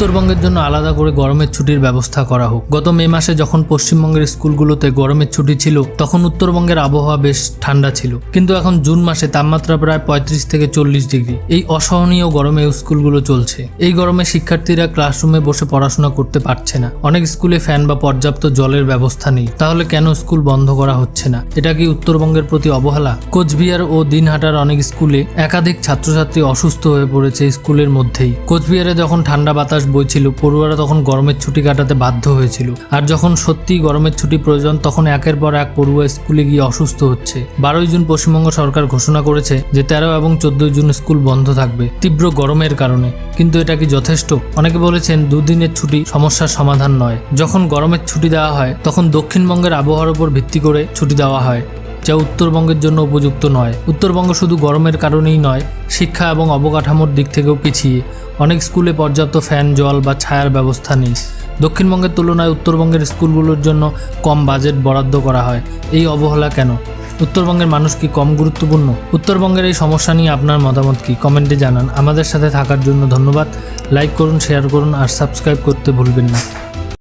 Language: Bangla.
উত্তরবঙ্গের জন্য আলাদা করে গরমের ছুটির ব্যবস্থা করা হোক। গত মে মাসে যখন পশ্চিমবঙ্গের স্কুলগুলোতে গরমের ছুটি ছিল, তখন উত্তরবঙ্গের আবহাওয়া বেশ ঠান্ডা ছিল। কিন্তু এখন জুন মাসে তাপমাত্রা প্রায় পঁয়ত্রিশ থেকে চল্লিশ ডিগ্রি। এই অসহনীয় গরমে স্কুলগুলো চলছে। এই গরমে শিক্ষার্থীরা ক্লাসরুমে বসে পড়াশোনা করতে পারছে না। অনেক স্কুলে ফ্যান বা পর্যাপ্ত জলের ব্যবস্থা নেই। তাহলে কেন স্কুল বন্ধ করা হচ্ছে না? এটা কি উত্তরবঙ্গের প্রতি অবহেলা? কোচবিহার ও দিনহাটার অনেক স্কুলে একাধিক ছাত্রছাত্রী অসুস্থ হয়ে পড়েছে স্কুলের মধ্যেই। কোচবিহারে যখন ঠান্ডা বাতাস বইছিল পড়ুয়ারা তখন গরমের ছুটি কাটাতে বাধ্য হয়েছিল। আর যখন সত্যি গরমের ছুটি প্রয়োজন, তখন একের পর এক পড়ুয়া স্কুলে গিয়ে অসুস্থ হচ্ছে। বারোই জুন পশ্চিমবঙ্গ সরকার ঘোষণা করেছে যে তেরো এবং চোদ্দই জুন স্কুল বন্ধ থাকবে, তীব্র গরমের কারণে। কিন্তু এটা কি যথেষ্ট? অনেকে বলেছেন দুদিনের ছুটি সমস্যার সমাধান নয়। যখন গরমের ছুটি দেওয়া হয়, তখন দক্ষিণবঙ্গের আবহাওয়ার উপর ভিত্তি করে ছুটি দেওয়া হয়, যা উত্তরবঙ্গের জন্য উপযুক্ত নয়। উত্তরবঙ্গ শুধু গরমের কারণেই নয়, শিক্ষা এবং অবকাঠামোর দিক থেকেও পিছিয়ে। অনেক স্কুলে পর্যাপ্ত ফ্যান, জল বা ছায়ার ব্যবস্থা নেই। দক্ষিণবঙ্গের তুলনায় উত্তরবঙ্গের স্কুলগুলোর জন্য কম বাজেট বরাদ্দ করা হয়। এই অবহেলা কেন? উত্তরবঙ্গের মানুষ কি কম গুরুত্বপূর্ণ? উত্তরবঙ্গের এই সমস্যা নিয়ে আপনার মতামত কি? কমেন্টে জানান। আমাদের সাথে থাকার জন্য ধন্যবাদ। লাইক করুন, শেয়ার করুন আর সাবস্ক্রাইব করতে ভুলবেন না।